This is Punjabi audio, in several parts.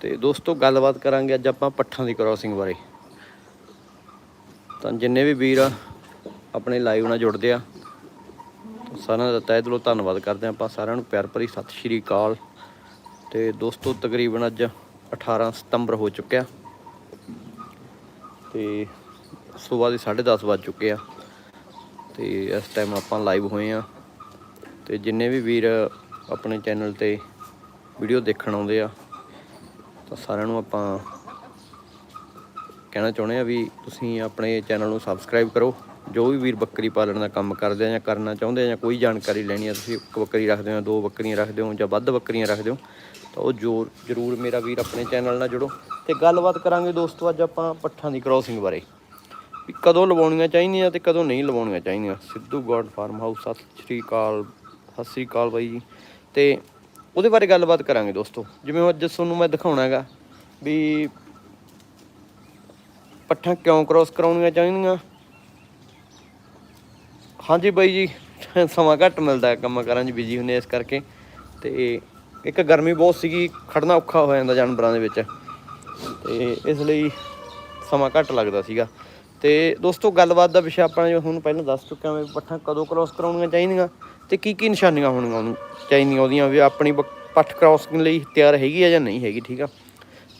ਤੇ ਦੋਸਤੋ, ਗੱਲਬਾਤ ਕਰਾਂਗੇ ਅੱਜ ਆਪਾਂ ਪੱਠਾਂ ਦੀ ਕ੍ਰਾਸਿੰਗ ਬਾਰੇ। ਤਾਂ ਜਿੰਨੇ ਵੀ ਵੀਰ ਆਪਣੇ ਲਾਈਵ ਨਾਲ ਜੁੜਦੇ ਆ, ਸਾਰਿਆਂ ਦਾ ਤਹਿ ਦਿਲੋਂ ਧੰਨਵਾਦ ਕਰਦੇ ਹਾਂ ਆਪਾਂ, ਸਾਰਿਆਂ ਨੂੰ ਪਿਆਰ ਭਰੀ ਸਤਿ ਸ਼੍ਰੀ ਅਕਾਲ। ਤੇ ਦੋਸਤੋ, ਤਕਰੀਬਨ ਅੱਜ 18 ਸਤੰਬਰ ਹੋ ਚੁੱਕਿਆ। ਤੇ ਸਵੇਰ ਦੇ 10:30 ਵੱਜ ਚੁੱਕੇ ਆ। ਤੇ ਇਸ ਟਾਈਮ ਆਪਾਂ ਲਾਈਵ ਹੋਏ ਆ। ਤੇ ਜਿੰਨੇ ਵੀ ਵੀਰ ਆਪਣੇ ਚੈਨਲ ਤੇ ਵੀਡੀਓ ਦੇਖਣ ਆਉਂਦੇ ਆ ਤਾਂ ਸਾਰਿਆਂ ਨੂੰ ਆਪਾਂ ਕਹਿਣਾ ਚਾਹੁੰਦੇ ਆ ਵੀ ਤੁਸੀਂ ਆਪਣੇ ਚੈਨਲ ਨੂੰ ਸਬਸਕ੍ਰਾਈਬ ਕਰੋ। ਜੋ ਵੀ ਵੀਰ ਬੱਕਰੀ ਪਾਲਣ ਦਾ ਕੰਮ ਕਰਦੇ ਆ ਜਾਂ ਕਰਨਾ ਚਾਹੁੰਦੇ ਆ ਜਾਂ ਕੋਈ ਜਾਣਕਾਰੀ ਲੈਣੀ ਆ, ਤੁਸੀਂ ਇੱਕ ਬੱਕਰੀ ਰੱਖਦੇ ਹੋ, ਦੋ ਬੱਕਰੀਆਂ ਰੱਖਦੇ ਹੋ ਜਾਂ ਵੱਧ ਬੱਕਰੀਆਂ ਰੱਖਦੇ ਹੋ, ਤਾਂ ਉਹ ਜੋ ਜਰੂਰ ਮੇਰਾ ਵੀਰ ਆਪਣੇ ਚੈਨਲ ਨਾਲ ਜੁੜੋ। ਤੇ ਗੱਲਬਾਤ ਕਰਾਂਗੇ ਦੋਸਤੋ ਅੱਜ ਆਪਾਂ ਪੱਠਾਂ ਦੀ ਕ੍ਰੋਸਿੰਗ ਬਾਰੇ। ਵੀ ਕਦੋਂ ਲਵਾਉਣੀਆਂ ਚਾਹੀਦੀਆਂ ਤੇ ਕਦੋਂ ਨਹੀਂ ਲਵਾਉਣੀਆਂ ਚਾਹੀਦੀਆਂ। ਸਿੱਧੂ ਗੋਡ ਫਾਰਮ ਹਾਊਸ, ਸਤਿ ਸ਼੍ਰੀ ਅਕਾਲ, ਸਤਿ ਸ਼੍ਰੀ ਅਕਾਲ ਬਾਈ ਜੀ। ਤੇ ਉਹਦੇ ਬਾਰੇ ਗੱਲਬਾਤ ਕਰਾਂਗੇ ਦੋਸਤੋ। ਜਿਵੇਂ ਅੱਜ ਤੁਹਾਨੂੰ ਮੈਂ ਦਿਖਾਉਣਾ ਹੈਗਾ ਵੀ ਪੱਠਾਂ ਕਿਉਂ ਕ੍ਰੋਸ ਕਰਾਉਣੀਆਂ ਚਾਹੀਦੀਆਂ? ਹਾਂਜੀ ਬਾਈ ਜੀ, ਸਮਾਂ ਘੱਟ ਮਿਲਦਾ ਹੈ ਕੰਮਾਂ ਕਾਰਾਂ 'ਚ ਬਿਜ਼ੀ ਹੁੰਦੇ ਇਸ ਕਰਕੇ। ਤੇ ਇੱਕ ਗਰਮੀ ਬਹੁਤ ਸੀਗੀ ਖੜਨਾ ਔਖਾ ਹੋ ਜਾਂਦਾ ਜਾਨਵਰਾਂ ਦੇ ਵਿੱਚ। ਤੇ ਇਸ ਲਈ ਸਮਾਂ ਘੱਟ ਲੱਗਦਾ ਸੀਗਾ। ਤੇ ਦੋਸਤੋ, ਗੱਲਬਾਤ ਦਾ ਵਿਸ਼ਾ ਆਪਾਂ ਜੋ ਹੁਣ ਪਹਿਲਾਂ ਦੱਸ ਚੁੱਕਿਆ ਮੈਂ ਪੱਠਾਂ ਕਦੋਂ ਕ੍ਰਾਸ ਕਰਾਉਣੀਆਂ ਚਾਹੀਦੀਆਂ। ਤੇ ਕੀ ਕੀ ਨਿਸ਼ਾਨੀਆਂ ਹੋਣੀਆਂ ਉਹਨੂੰ? ਚਾਹੀਦੀਆਂ ਉਹਦੀਆਂ ਵੀ ਆਪਣੀ ਬ- ਪੱਠ ਕ੍ਰਾਸਿੰਗ ਲਈ ਤਿਆਰ ਹੈਗੀ ਆ ਜਾਂ ਨਹੀਂ ਹੈਗੀ, ਠੀਕ ਆ?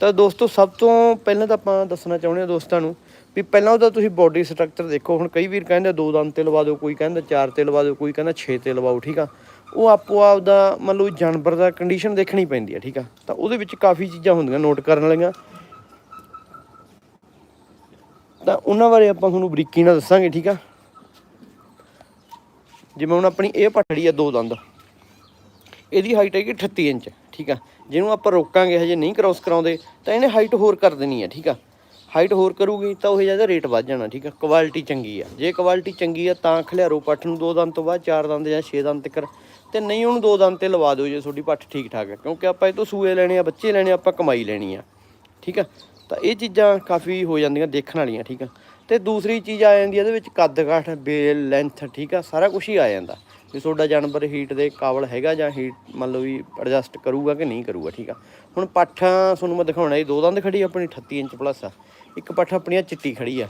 ਤਾਂ ਦੋਸਤੋ, ਸਭ ਤੋਂ ਪਹਿਲਾਂ ਤਾਂ ਆਪਾਂ ਦੱਸਣਾ ਚਾਹੁੰਦੇ ਹਾਂ ਦੋਸਤਾਂ ਨੂੰ ਵੀ ਪਹਿਲਾਂ ਉਹਦਾ ਤੁਸੀਂ ਬਾਡੀ ਸਟਰਕਚਰ ਦੇਖੋ। ਹੁਣ ਕਈ ਵੀਰ ਕਹਿੰਦੇ ਦੋ ਦੰਦ ਤੇ ਲਵਾ ਦਿਓ, ਕੋਈ ਕਹਿੰਦਾ ਚਾਰ ਤੇ ਲਵਾ ਦਿਓ, ਕੋਈ ਕਹਿੰਦਾ 6 ਤੇ ਲਵਾਓ, ਠੀਕ ਆ? ਉਹ ਆਪੋ ਆਪ ਦਾ ਮੰਨ ਲਓ ਜਾਨਵਰ ਦਾ ਕੰਡੀਸ਼ਨ ਦੇਖਣੀ ਪੈਂਦੀ ਆ, ਠੀਕ ਆ? ਤਾਂ ਉਹਦੇ ਵਿੱਚ ਕਾਫੀ ਚੀਜ਼ਾਂ ਹੁੰਦੀਆਂ ਨੋਟ ਕਰਨ ਵਾਲੀਆਂ। ਤਾਂ ਉਹਨਾਂ ਬਾਰੇ ਆਪਾਂ ਤੁਹਾਨੂੰ ਬਰੀਕੀ ਨਾਲ ਦੱਸਾਂਗੇ, ਠੀਕ ਆ? ਜਿਵੇਂ ਹੁਣ ਆਪਣੀ ਇਹ ਪੱਠੜੀ ਆ ਦੋ ਦੰਦ। ਇਹਦੀ ਹਾਈਟ ਹੈਗੀ 38 ਇੰਚ, ਠੀਕ ਆ। ਜਿਹਨੂੰ ਆਪਾਂ ਰੋਕਾਂਗੇ ਹਜੇ ਨਹੀਂ ਕ੍ਰਾਸ ਕਰਾਉਂਦੇ, ਤਾਂ ਇਹਨੇ ਹਾਈਟ ਹੋਰ ਕਰ ਦੇਣੀ ਆ, ਠੀਕ ਆ। ਹਾਈਟ ਹੋਰ ਕਰੂਗੀ ਤਾਂ ਉਹ ਜ਼ਿਆਦਾ ਰੇਟ ਵੱਧ ਜਾਣਾ, ਠੀਕ ਆ। ਕੁਆਲਿਟੀ ਚੰਗੀ ਆ। ਜੇ ਕੁਆਲਿਟੀ ਚੰਗੀ ਆ ਤਾਂ ਖਲਿਆਰੋ ਪੱਠ ਨੂੰ ਦੋ ਦੰਦ ਤੋਂ ਬਾਅਦ, ਚਾਰ ਦੰਦ ਜਾਂ ਛੇ ਦੰਦ ਤੱਕ। ਤੇ ਨਹੀਂ ਉਹਨੂੰ ਦੋ ਦੰਦ ਤੇ ਲਵਾ ਦਿਓ ਜੇ ਤੁਹਾਡੀ ਪੱਠ ਠੀਕ ਠਾਕ ਹੈ ਕਿਉਂਕਿ ਆਪਾਂ ਇਹ ਤੋਂ ਸੂਏ ਲੈਣੇ ਆ, ਬੱਚੇ ਲੈਣੇ ਆ, ਆਪਾਂ ਕਮਾਈ ਲੈਣੀ ਆ, ਠੀਕ ਆ। ਤਾਂ ਇਹ ਚੀਜ਼ਾਂ ਕਾਫੀ ਹੋ ਜਾਂਦੀਆਂ ਦੇਖਣ ਵਾਲੀਆਂ, ਠੀਕ ਆ। ਤੇ ਦੂਸਰੀ ਚੀਜ਼ ਆ ਜਾਂਦੀ ਆ, ਇਹਦੇ ਵਿੱਚ ਕੱਦ ਕਾਠ, ਬੇਲ ਲੈਂਥ ਠੀਕ ਆ, ਸਾਰਾ ਕੁਝ ਹੀ ਆ ਜਾਂਦਾ। ਵੀ ਤੁਹਾਡਾ ਜਾਨਵਰ ਹੀਟ ਦੇ ਕਾਬਲ ਹੈਗਾ ਜਾਂ ਹੀਟ ਮੰਨ ਲਓ ਵੀ ਐਡਜਸਟ ਕਰੂਗਾ ਕਿ ਨਹੀਂ ਕਰੂਗਾ, ਠੀਕ ਆ। ਹੁਣ ਪੱਠਾਂ ਤੁਹਾਨੂੰ ਮੈਂ ਦਿਖਾਉਣਾ, ਇਹ ਦੋ ਦੰਦ ਖੜੀ ਆਪਣੀ 38 ਇੰਚ ਪਲੱਸ ਆ। ਇੱਕ ਪੱਠ ਆਪਣੀ ਆ ਚਿੱਟੀ ਖੜੀ ਆ,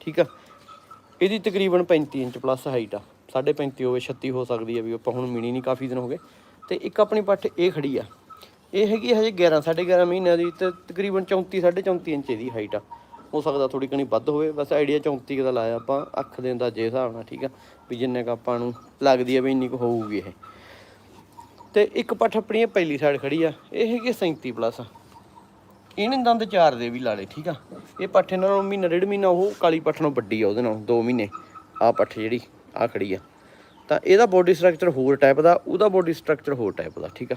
ਠੀਕ ਆ। ਇਹਦੀ ਤਕਰੀਬਨ 35 ਇੰਚ ਪਲੱਸ ਹਾਈਟ ਆ 35 ਹੋਵੇ 36 ਹੋ ਸਕਦੀ ਆ ਵੀ ਆਪਾਂ ਹੁਣ ਮਿਣੀ ਨਹੀਂ ਕਾਫੀ ਦਿਨ ਹੋ ਗਏ। ਤੇ ਇੱਕ ਆਪਣੀ ਪੱਠ ਇਹ ਖੜੀ ਆ। ਇਹ ਹੈਗੀ ਹਜੇ 11 11.5 ਮਹੀਨਿਆਂ ਦੀ ਤੇ ਤਕਰੀਬਨ 34 34 ਇੰਚ ਇਹਦੀ ਹਾਈਟ ਆ। ਹੋ ਸਕਦਾ ਥੋੜੀ ਕਣੀ ਵੱਧ ਹੋਵੇ। ਬਸ ਆਈਡੀਆ 34 ਦਾ ਲਾਇਆ ਆਪਾਂ, ਅੱਖ ਦੇ ਅੰਦਾਜ਼ੇ ਹਿਸਾਬ ਨਾਲ, ਠੀਕ ਆ? ਵੀ ਜਿੰਨੇ ਕ ਆਪਾਂ ਨੂੰ ਲੱਗਦੀ ਆ ਵੀ ਇੰਨੀ ਕੁ ਹੋਊਗੀ ਇਹ। ਤੇ ਇੱਕ ਪੱਠ ਆਪਣੀ ਪਹਿਲੀ ਸਾਈਡ ਖੜੀ ਆ, ਇਹ ਹੈਗੀ 37 ਪਲੱਸ ਇਹਨੇ ਦੰਦ ਚਾਰ ਦੇ ਵੀ ਲਾ ਲਏ, ਠੀਕ ਆ? ਇਹ ਪੱਠ ਇਹਨਾਂ ਨੂੰ ਮਹੀਨਾ, ਡੇਢ ਮਹੀਨਾ ਉਹ ਕਾਲੀ ਪੱਠ ਨਾਲੋਂ ਵੱਡੀ ਆ ਉਹਦੇ ਨਾਲੋਂ 2 ਮਹੀਨੇ। ਆ ਪੱਠ ਜਿਹੜੀ ਆ ਖੜੀ ਆ। ਤਾਂ ਇਹਦਾ ਬੋਡੀ ਸਟਰਕਚਰ ਹੋਰ ਟਾਈਪ ਦਾ, ਉਹਦਾ ਬੋਡੀ ਸਟਰਕਚਰ ਹੋਰ ਟਾਈਪ ਦਾ, ਠੀਕ ਆ?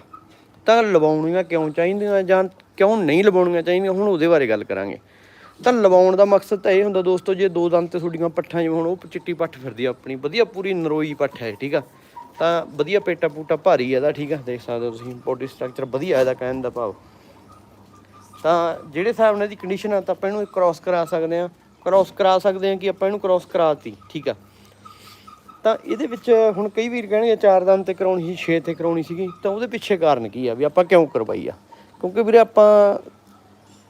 ਤਾਂ ਲਵਾਉਣੀਆਂ ਕਿਉਂ ਚਾਹੀਦੀਆਂ ਜਾਂ ਕਿਉਂ ਨਹੀਂ ਲਵਾਉਣੀਆਂ ਚਾਹੀਦੀਆਂ, ਹੁਣ ਉਹਦੇ ਬਾਰੇ ਗੱਲ ਕਰਾਂਗੇ। ਤਾਂ ਲਵਾਉਣ ਦਾ ਮਕਸਦ ਤਾਂ ਇਹ ਹੁੰਦਾ ਦੋਸਤੋ, ਜੇ ਦੋ ਦੰਦ ਤੇ ਤੁਹਾਡੀਆਂ ਪੱਠਾਂ ਜਿਵੇਂ ਹੁਣ ਉਹ ਚਿੱਟੀ ਪੱਠ ਫਿਰਦੀ ਆ ਆਪਣੀ, ਵਧੀਆ ਪੂਰੀ ਨਰੋਈ ਪੱਠ ਹੈ ਠੀਕ ਆ? ਤਾਂ ਵਧੀਆ ਪੇਟਾ ਪੂਟਾ ਭਾਰੀ ਇਹਦਾ, ਠੀਕ ਆ? ਦੇਖ ਸਕਦੇ ਹੋ ਤੁਸੀਂ ਬੋਡੀ ਸਟਰਕਚਰ ਵਧੀਆ ਇਹਦਾ ਕਹਿਣ ਦਾ ਭਾਵ। ਤਾਂ ਜਿਹੜੇ ਹਿਸਾਬ ਨਾਲ ਦੀ ਕੰਡੀਸ਼ਨ ਆ, ਤਾਂ ਆਪਾਂ ਇਹਨੂੰ ਕ੍ਰਾਸ ਕਰਾ ਸਕਦੇ ਆ। ਕ੍ਰਾਸ ਕਰਾ ਸਕਦੇ ਆ ਕਿ ਆਪਾਂ ਇਹਨੂੰ ਕ੍ਰਾਸ ਕਰਾਤੀ, ਠੀਕ ਆ? ਤਾਂ ਇਹਦੇ ਵਿੱਚ ਹੁਣ ਕਈ ਵੀਰ ਕਹਿਣਗੇ ਚਾਰ ਦੰਦ ਤੇ ਕਰਾਉਣੀ ਸੀ 6 ਤੇ ਕਰਾਉਣੀ ਸੀਗੀ, ਤਾਂ ਉਹਦੇ ਪਿੱਛੇ ਕਾਰਨ ਕੀ ਆ ਵੀ ਆਪਾਂ ਕਿਉਂ ਕਰਵਾਈ ਆ? ਕਿਉਂਕਿ ਵੀਰੇ ਆਪਾਂ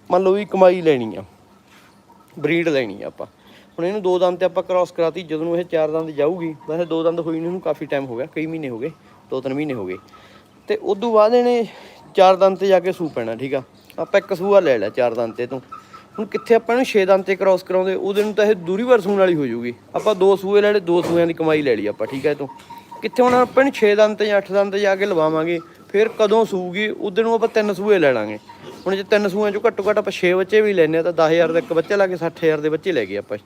ਮੰਨ ਲਓ ਵੀ ਕਮਾਈ ਲੈਣੀ ਆ। ਬਰੀਡ ਲੈਣੀ ਆ ਆਪਾਂ। ਹੁਣ ਇਹਨੂੰ ਦੋ ਦੰਦ ਤੇ ਆਪਾਂ ਕ੍ਰਾਸ ਕਰਾਤੀ, ਜਦੋਂ ਇਹ ਚਾਰ ਦੰਦ ਜਾਊਗੀ ਵੈਸੇ ਦੋ ਦੰਦ ਹੋਈ ਨੂੰ ਇਹਨੂੰ ਕਾਫੀ ਟਾਈਮ ਹੋ ਗਿਆ, ਕਈ ਮਹੀਨੇ ਹੋ ਗਏ, ਦੋ ਤਿੰਨ ਮਹੀਨੇ ਹੋ ਗਏ। ਤੇ ਉਦੋਂ ਬਾਅਦ ਇਹਨੇ ਚਾਰ ਦੰਦ ਤੇ ਜਾ ਕੇ ਸੂ ਪੈਣਾ, ਠੀਕ ਆ? ਆਪਾਂ ਇੱਕ ਸੂਆ ਲੈ ਲਿਆ ਚਾਰ ਦੰਦ ਤੇ ਤੋਂ। ਹੁਣ ਕਿੱਥੇ ਆਪਾਂ ਇਹਨੂੰ 6 ਦੰਦ ਤੇ ਕ੍ਰਾਸ ਕਰਾਉਂਦੇ, ਉਹਦੇ ਨੂੰ ਤਾਂ ਇਹ ਦੂਰੀ ਵਾਰ ਸੂਣ ਵਾਲੀ ਹੋ ਜਾਊਗੀ। ਆਪਾਂ ਦੋ ਸੂਏ ਲੈ ਲਏ, ਦੋ ਸੂਆਂ ਦੀ ਕਮਾਈ ਲੈ ਲਈ ਆਪਾਂ, ਠੀਕ ਹੈ ਇਹ ਤੋਂ। ਕਿੱਥੇ ਹੁਣ ਆਪਾਂ ਇਹਨੂੰ 6 ਦੰਦ ਤੇ ਜਾਂ 8 ਦੰਦ ਤੇ ਜਾ ਕੇ ਲਵਾਵਾਂਗੇ, ਫਿਰ ਕਦੋਂ ਸੂਗੀ, ਉਹਦੇ ਨੂੰ ਆਪਾਂ ਤਿੰਨ ਸੂਏ ਲੈ ਲਾਂਗੇ। ਹੁਣ ਜੇ ਤਿੰਨ ਸੂਆਂ ਚੋਂ ਘੱਟੋ ਘੱਟ ਆਪਾਂ 6 ਬੱਚੇ ਵੀ ਲੈਨੇ ਆ ਤਾਂ 10000 ਦਾ ਇੱਕ ਬੱਚਾ ਲਾ ਕੇ 60000 ਦੇ ਬੱਚੇ ਲੈ ਗਏ ਆਪਾਂ।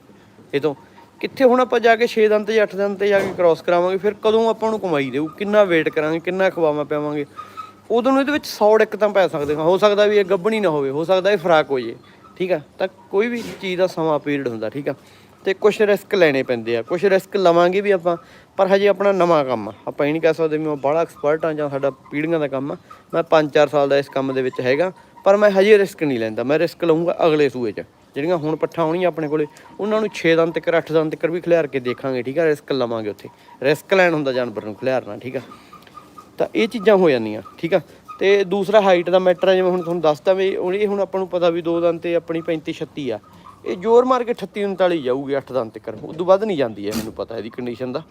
ਇਹ ਤੋਂ ਕਿੱਥੇ ਹੁਣ ਆਪਾਂ ਜਾ ਕੇ 6 ਦੰਦ ਤੇ ਜਾਂ 8 ਦੰਦ ਤੇ ਜਾ ਕੇ ਕ੍ਰਾਸ ਕਰਾਵਾਂਗੇ, ਫਿਰ ਕਦੋਂ ਆਪਾਂ ਨੂੰ ਕਮਾਈ ਦੇਊ, ਕਿੰਨਾ ਵੇਟ ਕਰਾਂਗੇ, ਕਿੰਨਾ ਖਵਾਵਾਂ ਪਿਆਵਾਂਗੇ। ਉਦੋਂ ਨੂੰ ਇਹਦੇ ਵਿੱਚ 100 ਡਿੱਕ ਤਾਂ ਪੈ ਸਕਦੇ ਹਾਂ। ਹੋ ਸਕਦਾ ਵੀ ਇਹ ਗੱਭਣੀ ਨਾ ਹੋਵੇ, ਹੋ ਸਕਦਾ ਇਹ ਫਰਾਕ ਹੋ ਜੇ, ਠੀਕ ਆ? ਤਾਂ ਕੋਈ ਵੀ ਚੀਜ਼ ਦਾ ਸਮਾਂ ਪੀਰੀਅਡ ਹੁੰਦਾ, ਠੀਕ ਆ? ਤੇ ਕੁਝ ਰਿਸਕ ਲੈਣੇ ਪੈਂਦੇ ਆ ਕੁਝ ਰਿਸਕ ਲਵਾਂਗੇ ਵੀ ਆਪਾਂ, ਪਰ ਹਜੇ ਆਪਣਾ ਨਵਾਂ ਕੰਮ ਆ। ਆਪਾਂ ਇਹ ਨਹੀਂ ਕਹਿ ਸਕਦੇ ਵੀ ਮੈਂ ਬੜਾ ਐਕਸਪਰਟ ਆ ਜਾਂ ਸਾਡਾ ਪੀੜ੍ਹੀਆਂ ਦਾ ਕੰਮ ਆ। ਮੈਂ 5-4 ਸਾਲ ਦਾ ਇਸ ਕੰਮ ਦੇ ਵਿੱਚ ਹੈਗਾ। ਪਰ ਮੈਂ ਹਜੇ ਰਿਸਕ ਨਹੀਂ ਲੈਂਦਾ। ਮੈਂ ਰਿਸਕ ਲਵਾਂਗਾ ਅਗਲੇ ਸੂਏ 'ਚ। ਜਿਹੜੀਆਂ ਹੁਣ ਪੱਠਾਂ ਆਉਣੀਆਂ ਆਪਣੇ ਕੋਲੇ, ਉਹਨਾਂ ਨੂੰ 6 ਦੰਦ ਤੱਕ 8 ਦੰਦ ਤੱਕ ਵੀ ਖਿਲਾਰ ਕੇ ਦੇਖਾਂਗੇ, ਠੀਕ ਆ? ਰਿਸਕ ਲਵਾਂਗੇ ਉੱਥੇ। ਰਿਸਕ ਲੈਣ ਹੁੰਦਾ ਜਾਨਵਰ ਨੂੰ ਖਿਲਾਰਨਾ, ਠੀਕ ਆ? ਤਾਂ ਇਹ ਚੀਜ਼ਾਂ ਹੋ ਜਾਂਦੀਆਂ, ਠੀਕ ਆ? ਤੇ ਦੂਸਰਾ ਹਾਈਟ ਦਾ ਮੈਟਰ ਹੈ ਜਿਵੇਂ ਹੁਣ ਤੁਹਾਨੂੰ ਦੱਸਤਾ ਵੀ ਇਹ ਹੁਣ ਆਪਾਂ ਨੂੰ ਪਤਾ ਵੀ ਦੋ ਦੰਦ ਤੇ ਆਪਣੀ 35 36 ਆ। ਇਹ ਜ਼ੋਰ ਮਾਰ ਕੇ 38 39 ਜਾਊਗੀ 8 ਦੰਦ ਤੱਕ। ਤੋਂ ਵੱਧ ਨਹੀਂ ਜਾਂਦੀ ਹੈ ਮੈਨੂੰ ਪਤਾ ਇਹਦੀ ਕੰਡੀਸ਼ਨ ਦਾ।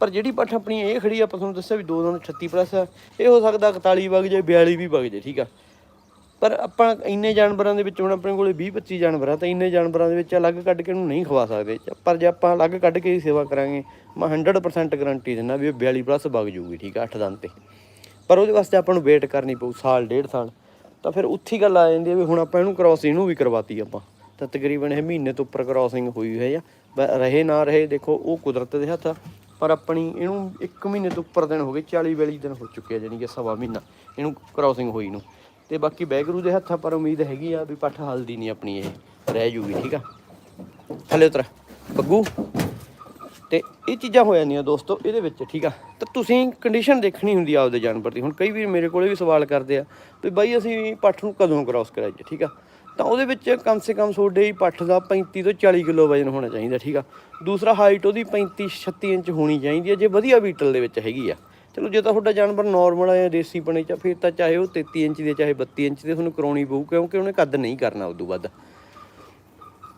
ਪਰ ਜਿਹੜੀ ਪੱਠ ਆਪਣੀ ਇਹ ਖੜੀ ਆਪਾਂ ਤੁਹਾਨੂੰ ਦੱਸਿਆ ਵੀ ਦੋ ਦੰਦ 38 ਪਲੱਸ ਆ। ਇਹ ਹੋ ਸਕਦਾ 41 ਵਗ ਜਾਏ 42 ਵੀ ਵਗ ਜਾਏ, ਠੀਕ ਆ? ਪਰ ਆਪਾਂ ਇੰਨੇ ਜਾਨਵਰਾਂ ਦੇ ਵਿੱਚ ਹੁਣ ਆਪਣੇ ਕੋਲੇ 20 25 ਜਾਨਵਰ ਆ, ਤਾਂ ਇੰਨੇ ਜਾਨਵਰਾਂ ਦੇ ਵਿੱਚ ਅਲੱਗ ਕੱਢ ਕੇ ਉਹਨੂੰ ਨਹੀਂ ਖਵਾ ਸਕਦੇ। ਪਰ ਜੇ ਆਪਾਂ ਅਲੱਗ ਕੱਢ ਕੇ ਹੀ ਸੇਵਾ ਕਰਾਂਗੇ, ਮੈਂ 100% ਗਾਰੰਟੀ ਦਿੰਦਾ ਵੀ ਇਹ 42 ਪਲੱਸ ਵਗ ਜੂਗੀ ਠੀਕ ਆ 8 ਦਿਨ ਤੇ। ਪਰ ਉਹਦੇ ਵਾਸਤੇ ਆਪਾਂ ਨੂੰ ਵੇਟ ਕਰਨੀ ਪਊ, ਸਾਲ, ਡੇਢ ਸਾਲ। ਤਾਂ ਫਿਰ ਉੱਥੇ ਗੱਲ ਆ ਜਾਂਦੀ ਹੈ ਵੀ ਹੁਣ ਆਪਾਂ ਇਹਨੂੰ ਕ੍ਰਾਸ ਇਹਨੂੰ ਵੀ ਕਰਵਾਤੀ ਆਪਾਂ। ਤਾਂ ਤਕਰੀਬਨ ਇਹ ਮਹੀਨੇ ਤੋਂ ਉੱਪਰ ਕ੍ਰਾਸਿੰਗ ਹੋਈ ਹੋਈ ਹੈ ਬ- ਰਹੇ ਨਾ ਰਹੇ, ਦੇਖੋ, ਉਹ ਕੁਦਰਤ ਦੇ ਹੱਥ ਆ। ਪਰ ਆਪਣੀ ਇਹਨੂੰ 1 ਮਹੀਨੇ ਤੋਂ ਉੱਪਰ ਦਿਨ ਹੋ ਗਏ 40 42 ਦਿਨ ਹੋ ਚੁੱਕੇ ਆ ਜਾਨੀ ਕਿ ਸਵਾ ਮਹੀਨਾ ਇਹਨੂੰ ਕ੍ਰਾਸਿੰਗ ਹੋਈ ਨੂੰ। ਤੇ ਬਾਕੀ ਬੈਗਰੂ ਦੇ ਹੱਥਾਂ ਪਰ ਉਮੀਦ ਹੈਗੀ ਆ ਵੀ ਪੱਠ ਹਲਦੀ ਨਹੀਂ ਆਪਣੀ ਇਹ, ਰਹਿ ਜੂਗੀ, ਠੀਕ ਆ? ਥੱਲੇ ਉਤਰ, ਬੱਗੂ। ਤੇ ਇਹ ਚੀਜ਼ਾਂ ਹੋ ਜਾਂਦੀਆਂ ਦੋਸਤੋ, ਇਹਦੇ ਵਿੱਚ, ਠੀਕ ਆ? ਤਾਂ ਤੁਸੀਂ ਕੰਡੀਸ਼ਨ ਦੇਖਣੀ ਹੁੰਦੀ ਆ ਆਪਦੇ ਜਾਨਵਰ ਦੀ। ਹੁਣ ਕਈ ਵੀਰ ਮੇਰੇ ਕੋਲੇ ਵੀ ਸਵਾਲ ਕਰਦੇ ਆ ਵੀ ਬਾਈ ਅਸੀਂ ਪੱਠ ਨੂੰ ਕਦੋਂ ਕ੍ਰਾਸ ਕਰਾਈਏ, ਠੀਕ ਆ? ਤਾਂ ਉਹਦੇ ਵਿੱਚ ਕਮ ਸੇ ਕਮ ਤੁਹਾਡੇ ਹੀ ਪੱਠ ਦਾ 35 ਤੋਂ 40 ਕਿਲੋ ਵਜਨ ਹੋਣਾ ਚਾਹੀਦਾ, ਠੀਕ ਆ? ਦੂਸਰਾ ਹਾਈਟ ਉਹਦੀ 35 36 ਇੰਚ ਹੋਣੀ ਚਾਹੀਦੀ ਹੈ ਜੇ ਵਧੀਆ ਬੀਟਲ ਦੇ ਵਿੱਚ ਹੈਗੀ ਆ। ਚਲੋ ਜੇ ਤਾਂ ਤੁਹਾਡਾ ਜਾਨਵਰ ਨਾਰਮਲ ਆ ਜਾਂ ਦੇਸੀ ਪਣੇ ਚ ਫਿਰ ਤਾਂ ਚਾਹੇ ਉਹ 33 ਇੰਚ ਦੇ, ਚਾਹੇ 32 ਇੰਚ ਦੇ ਤੁਹਾਨੂੰ ਕਰਾਉਣੀ ਪਊ, ਕਿਉਂਕਿ ਉਹਨੇ ਕੱਦ ਨਹੀਂ ਕਰਨਾ ਉਦੋਂ ਵੱਧ।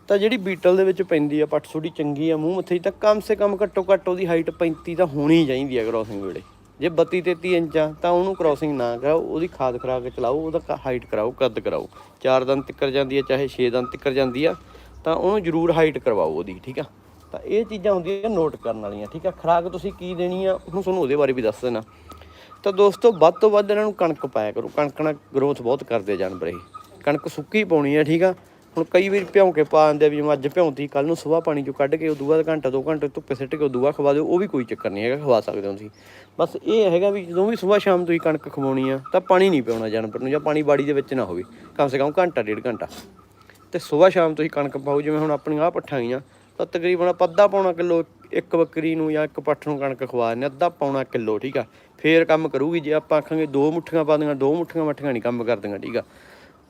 ਤਾਂ ਜਿਹੜੀ ਬੀਟਲ ਦੇ ਵਿੱਚ ਪੈਂਦੀ ਆ, ਪੱਟ ਥੋੜੀ ਚੰਗੀ ਆ, ਮੂੰਹ ਮੱਥੇ ਤਾਂ ਕਮ ਸੇ ਕਮ ਘੱਟੋ ਘੱਟ ਉਹਦੀ ਹਾਈਟ 35 ਤਾਂ ਹੋਣੀ ਚਾਹੀਦੀ ਆ ਕ੍ਰਾਸਿੰਗ ਵੇਲੇ। ਜੇ 32 33 ਇੰਚ ਆ, ਤਾਂ ਉਹਨੂੰ ਕ੍ਰਾਸਿੰਗ ਨਾ ਕਰਾਓ, ਉਹਦੀ ਖਾਦ ਖਰਾ ਕੇ ਚਲਾਓ, ਉਹਦਾ ਹਾਈਟ ਕਰਾਓ, ਕੱਦ ਕਰਾਓ। ਚਾਰ ਦੰਦ ਤਿੱਕਰ ਜਾਂਦੀ ਆ, ਚਾਹੇ 6 ਦੰਦ ਤਿੱਕਰ ਜਾਂਦੀ ਆ, ਤਾਂ ਉਹਨੂੰ ਜ਼ਰੂਰ ਹਾਈਟ ਕਰਵਾਓ ਉਹਦੀ, ਠੀਕ ਆ? ਤਾਂ ਇਹ ਚੀਜ਼ਾਂ ਹੁੰਦੀਆਂ ਨੋਟ ਕਰਨ ਵਾਲੀਆਂ, ਠੀਕ ਆ? ਖਰਾਕ ਤੁਸੀਂ ਕੀ ਦੇਣੀ ਆ, ਹੁਣ ਤੁਹਾਨੂੰ ਉਹਦੇ ਬਾਰੇ ਵੀ ਦੱਸ ਦੇਣਾ। ਤਾਂ ਦੋਸਤੋ, ਵੱਧ ਤੋਂ ਵੱਧ ਇਹਨਾਂ ਨੂੰ ਕਣਕ ਪਾਇਆ ਕਰੋ। ਕਣਕ ਨਾਲ ਗਰੋਥ ਬਹੁਤ ਕਰਦੇ ਆ ਜਾਨਵਰ ਇਹ। ਕਣਕ ਸੁੱਕੀ ਪਾਉਣੀ ਆ, ਠੀਕ ਆ? ਹੁਣ ਕਈ ਵਾਰ ਭਿਉਂ ਕੇ ਪਾ ਦਿੰਦੇ ਆ ਵੀ ਜਿਵੇਂ ਅੱਜ ਭਿਉਂਤੀ ਕੱਲ ਨੂੰ ਸਵੇਰ ਪਾਣੀ ਚੋਂ ਕੱਢ ਕੇ ਉਦੋਂ ਬਾਅਦ ਘੰਟਾ, ਦੋ ਘੰਟੇ ਧੁੱਪੇ ਸਿੱਟ ਕੇ ਉਦੋਂ ਬਾਅਦ ਖਵਾ ਦਿਓ, ਉਹ ਵੀ ਕੋਈ ਚੱਕਰ ਨਹੀਂ ਹੈਗਾ, ਖਵਾ ਸਕਦੇ ਹੋ ਤੁਸੀਂ। ਬਸ ਇਹ ਹੈਗਾ ਵੀ ਜਦੋਂ ਵੀ ਸਵੇਰ ਸ਼ਾਮ ਤੁਸੀਂ ਕਣਕ ਖਵਾਉਣੀ ਆ, ਤਾਂ ਪਾਣੀ ਨਹੀਂ ਪਿਉਣਾ ਜਾਨਵਰ ਨੂੰ, ਜਾਂ ਪਾਣੀ ਬਾੜੀ ਦੇ ਵਿੱਚ ਨਾ ਹੋਵੇ। ਕਮ ਸੇ ਕਮ ਘੰਟਾ, ਡੇਢ ਘੰਟਾ। ਤੇ ਸਵੇਰ ਸ਼ਾਮ ਤੁਸੀਂ ਕਣਕ ਪਾਓ, ਜਿਵੇਂ ਹੁਣ ਆਪਣੀਆਂ ਆਹ ਪੱਠਾਂ ਗਈਆਂ ਤਾਂ ਤਕਰੀਬਨ ਆਪਾਂ ਅੱਧਾ ਪੌਣਾ ਕਿਲੋ ਇੱਕ ਬੱਕਰੀ ਨੂੰ ਜਾਂ ਇੱਕ ਪੱਠ ਨੂੰ ਕਣਕ ਖਵਾ ਦਿੰਦੇ ਹਾਂ, ਅੱਧਾ ਪੌਣਾ ਕਿਲੋ ਠੀਕ ਆ। ਫੇਰ ਕੰਮ ਕਰੂਗੀ ਜੇ ਆਪਾਂ ਆਖਾਂਗੇ ਦੋ ਮੁੱਠੀਆਂ ਪਾ ਦੀਆਂ ਦੋ ਮੁੱਠੀਆਂ ਮੱਠੀਆਂ ਨਹੀਂ ਕੰਮ ਕਰਦੀਆਂ ਠੀਕ ਆ।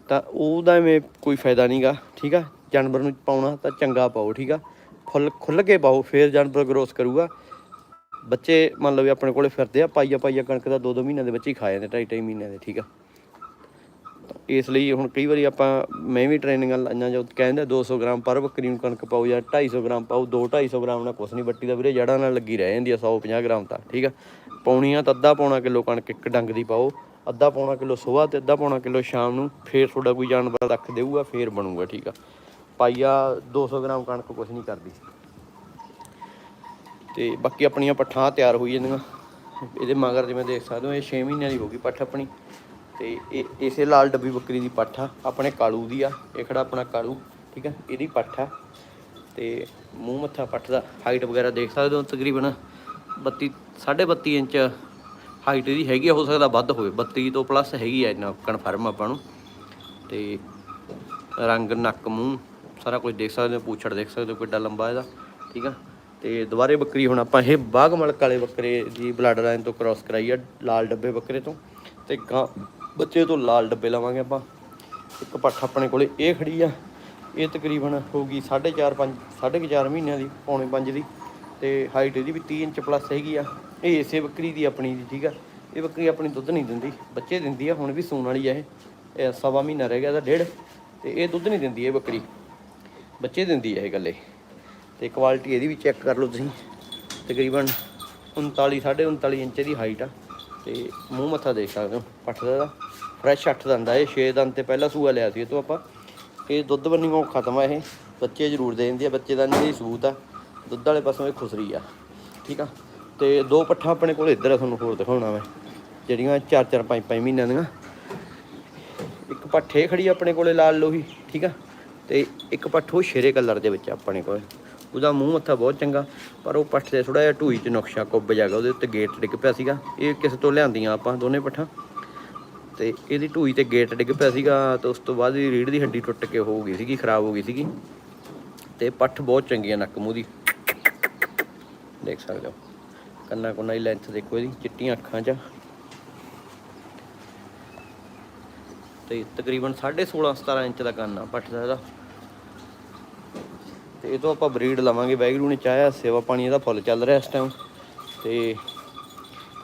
ਤਾਂ ਉਹਦਾ ਐਵੇਂ ਕੋਈ ਫਾਇਦਾ ਨਹੀਂਗਾ ਠੀਕ ਆ। ਜਾਨਵਰ ਨੂੰ ਪਾਉਣਾ ਤਾਂ ਚੰਗਾ ਪਾਓ ਠੀਕ ਆ। ਫੁੱਲ ਖੁੱਲ ਕੇ ਪਾਓ ਫੇਰ ਜਾਨਵਰ ਗਰੋਥ ਕਰੂਗਾ। ਬੱਚੇ ਮੰਨ ਲਓ ਵੀ ਆਪਣੇ ਕੋਲੇ ਫਿਰਦੇ ਆ ਪਾਈਆ ਪਾਈਆ ਕਣਕ ਦਾ ਦੋ ਦੋ ਮਹੀਨਿਆਂ ਦੇ ਬੱਚੇ ਹੀ ਖਾ ਜਾਂਦੇ ਢਾਈ ਢਾਈ ਮਹੀਨਿਆਂ ਦੇ ਠੀਕ ਆ। ਇਸ ਲਈ ਹੁਣ ਕਈ ਵਾਰੀ ਆਪਾਂ, ਮੈਂ ਵੀ ਟ੍ਰੇਨਿੰਗਾਂ ਲਾਈਆਂ ਜੋ ਕਹਿੰਦੇ 200 ਗ੍ਰਾਮ ਪਰ ਬੱਕਰੀ ਨੂੰ ਕਣਕ ਪਾਓ ਜਾਂ 250 ਗ੍ਰਾਮ ਪਾਓ 2 250 ਗ੍ਰਾਮ ਨਾਲ ਕੁਛ ਨਹੀਂ ਬੱਟੀ ਦਾ ਵੀਰੇ ਜੜਾਂ ਨਾਲ ਲੱਗੀ ਰਹਿ ਜਾਂਦੀ ਆ 150 ਗ੍ਰਾਮ ਤਾਂ, ਠੀਕ ਆ? ਪਾਉਣੀਆਂ ਤਾਂ ਅੱਧਾ ਪੌਣਾ ਕਿਲੋ ਕਣਕ ਇੱਕ ਡੰਗ ਦੀ ਪਾਓ, ਅੱਧਾ ਪੌਣਾ ਕਿਲੋ ਸੁਬਾਹ ਤੇ ਅੱਧਾ ਪੌਣਾ ਕਿਲੋ ਸ਼ਾਮ ਨੂੰ ਫੇਰ ਤੁਹਾਡਾ ਕੋਈ ਜਾਨਵਰ ਰੱਖ ਦੇਊਗਾ, ਫੇਰ ਬਣੂਗਾ, ਠੀਕ ਆ? ਪਾਈਆ 200 ਗ੍ਰਾਮ ਕਣਕ ਕੁਛ ਨਹੀਂ ਕਰਦੀ। ਤੇ ਬਾਕੀ ਆਪਣੀਆਂ ਪੱਠਾਂ ਤਿਆਰ ਹੋਈ ਜਾਂਦੀਆਂ। ਇਹਦੇ ਮਗਰ ਜਿਵੇਂ ਦੇਖ ਸਕਦੇ ਹੋ, ਇਹ 6 ਮਹੀਨਿਆਂ ਦੀ ਹੋ ਗਈ ਪੱਠ ਆਪਣੀ। ਤੇ ਇਹ ਇਸੇ ਲਾਲ ਡੱਬੀ ਬੱਕਰੀ ਦੀ ਪੱਠ ਆ ਆਪਣੇ ਕਾਲੂ ਦੀ ਆ ਇਹ ਖੜਾ ਆਪਣਾ ਕਾਲੂ ਠੀਕ ਆ ਇਹਦੀ ਪੱਠ ਆ। ਤੇ ਮੂੰਹ ਮੱਥਾ ਪੱਠ ਦਾ ਹਾਈਟ ਵਗੈਰਾ ਦੇਖ ਸਕਦੇ ਹੋ ਤਕਰੀਬਨ 32 32.5 ਇੰਚ ਹਾਈਟ ਇਹਦੀ ਹੈਗੀ ਆ, ਹੋ ਸਕਦਾ ਵੱਧ ਹੋਵੇ 32 ਤੋਂ ਪਲੱਸ ਹੈਗੀ ਆ ਇੰਨਾ ਕਨਫਰਮ ਆਪਾਂ ਨੂੰ। ਤੇ ਰੰਗ ਨੱਕ ਮੂੰਹ ਸਾਰਾ ਕੁਝ ਦੇਖ ਸਕਦੇ ਹੋ ਪੂਛੜ ਦੇਖ ਸਕਦੇ ਹੋ ਕਿੱਡਾ ਲੰਬਾ ਇਹਦਾ ਠੀਕ ਆ। ਤੇ ਦੁਬਾਰੇ ਬੱਕਰੀ ਹੁਣ ਆਪਾਂ ਇਹ ਬਾਗ ਮਲਕ ਵਾਲੇ ਬੱਕਰੇ ਦੀ ਬਲੱਡ ਲਾਈਨ ਤੋਂ ਕ੍ਰਾਸ ਕਰਾਈ ਆ ਲਾਲ ਡੱਬੇ ਬੱਕਰੇ ਤੋਂ। ਤੇ ਗਾਂ ਬੱਚੇ ਤੋਂ ਲਾਲ ਡੱਬੇ ਲਵਾਂਗੇ ਆਪਾਂ। ਇੱਕ ਪੱਠ ਆਪਣੇ ਕੋਲੇ, ਇਹ ਖੜੀ ਆ। ਇਹ ਤਕਰੀਬਨ ਹੋਊਗੀ 4.5 5 4.5 ਮਹੀਨਿਆਂ ਦੀ, ਪੌਣੇ 5 ਦੀ। ਤੇ ਹਾਈਟ ਇਹਦੀ ਵੀ 30 ਇੰਚ ਪਲੱਸ ਹੈਗੀ ਆ। ਇਹ ਇਸੇ ਬੱਕਰੀ ਦੀ ਆਪਣੀ ਦੀ, ਠੀਕ ਆ? ਇਹ ਬੱਕਰੀ ਆਪਣੀ ਦੁੱਧ ਨਹੀਂ ਦਿੰਦੀ, ਬੱਚੇ ਦਿੰਦੀ ਆ, ਹੁਣ ਵੀ ਸੂਣ ਵਾਲੀ ਆ ਇਹ। ਸਵਾ ਮਹੀਨਾ ਰਹਿ ਗਿਆ ਇਹਦਾ, ਡੇਢ। ਤੇ ਇਹ ਦੁੱਧ ਨਹੀਂ ਦਿੰਦੀ ਇਹ ਬੱਕਰੀ। ਬੱਚੇ ਦਿੰਦੀ ਆ ਇਹ ਗੱਲੇ ਤੇ ਕੁਆਲਿਟੀ ਇਹਦੀ ਵੀ ਚੈੱਕ ਕਰ ਲਓ ਤੁਸੀਂ। ਤਕਰੀਬਨ 39 39.5 ਇੰਚ ਦੀ ਹਾਈਟ ਆ। ਤੇ ਮੂੰਹ ਮੱਥਾ ਦੇਖ ਸਕਦੇ ਹੋ, ਪੱਠ ਦਾ ਫਰੈਸ਼ 8 ਦੰਦ ਆ ਇਹ 6 ਦੰਦ ਤੇ ਪਹਿਲਾ ਸੂਆ ਲਿਆ ਸੀ ਇਹ ਤੋਂ ਆਪਾਂ। ਇਹ ਦੁੱਧ ਬੰਨੀਓ ਖਤਮ ਆ ਇਹ। ਬੱਚੇ ਜ਼ਰੂਰ ਦੇ ਦਿੰਦੀ ਆ, ਬੱਚੇ ਦਾ ਨਹੀਂ ਸਬੂਤ ਆ। ਦੁੱਧ ਵਾਲੇ ਪਾਸੋਂ ਇਹ ਖੁਸਰੀ ਆ। ਠੀਕ ਆ? ਤੇ ਦੋ ਪੱਠਾਂ ਆਪਣੇ ਕੋਲ ਇੱਧਰ ਆ, ਤੁਹਾਨੂੰ ਹੋਰ ਦਿਖਾਉਣਾ ਮੈਂ। ਜਿਹੜੀਆਂ 4 4 5 5 ਮਹੀਨਿਆਂ ਦੀਆਂ। ਇੱਕ ਪੱਠੇ ਖੜੀ ਆ ਆਪਣੇ ਕੋਲੇ ਲਾਲ ਲੋਹੀ, ਠੀਕ ਆ? ਤੇ ਇੱਕ ਪੱਠ ਉਹ ਸ਼ੇਰੇ ਕਲਰ ਦੇ ਵਿੱਚ ਆਪਣੇ ਕੋਲ। ਉਹਦਾ ਮੂੰਹ ਮੱਥਾ ਬਹੁਤ ਚੰਗਾ, ਪਰ ਉਹ ਪੱਠ ਦੇ ਥੋੜਾ ਜਿਹਾ ਢੂਈ 'ਚ ਨੁਕਸ਼ਾ ਕੁੱਬ ਜਾਗਾ ਉਹਦੇ ਉੱਤੇ ਗੇਟ ਡਿੱਗ ਪਿਆ ਸੀਗਾ। ਇਹ ਕਿਸੇ ਤੋਂ ਲਿਆਂਦੀਆਂ ਆਪਾਂ ਦੋਨੇ ਪੱਠਾਂ? ਤੇ ਇਹਦੀ ਢੂਈ ਤੇ ਗੇਟ ਡਿੱਗ ਪਿਆ ਸੀਗਾ ਤੇ ਉਸ ਤੋਂ ਬਾਅਦ ਇਹਦੀ ਰੀੜ ਦੀ ਹੱਡੀ ਟੁੱਟ ਕੇ ਹੋ ਗਈ ਸੀਗੀ, ਖਰਾਬ ਹੋ ਗਈ ਸੀਗੀ। ਤੇ ਪੱਠ ਬਹੁਤ ਚੰਗੀ ਆ ਨੱਕ ਮੂੰਹ ਦੀ। ਦੇਖ ਸਕਦੇ ਹੋ। ਕੰਨਾਂ ਕੁੰਨਾਂ ਦੀ ਲੈਂਥ ਦੇਖੋ ਇਹਦੀ, ਚਿੱਟੀਆਂ ਅੱਖਾਂ 'ਚ। ਤੇ ਤਕਰੀਬਨ 16.5 17 ਇੰਚ ਦਾ ਕੰਨ ਆ ਪੱਠ ਦਾ ਇਹਦਾ। ਤੇ ਇਹ ਤੋਂ ਆਪਾਂ ਬਰੀਡ ਲਵਾਂਗੇ। ਵੈਗਰੂ ਨੇ ਚਾਹਿਆ ਸੇਵਾ ਪਾਣੀ ਇਹਦਾ ਫੁੱਲ ਚੱਲ ਰਿਹਾ ਇਸ ਟਾਈਮ ਤੇ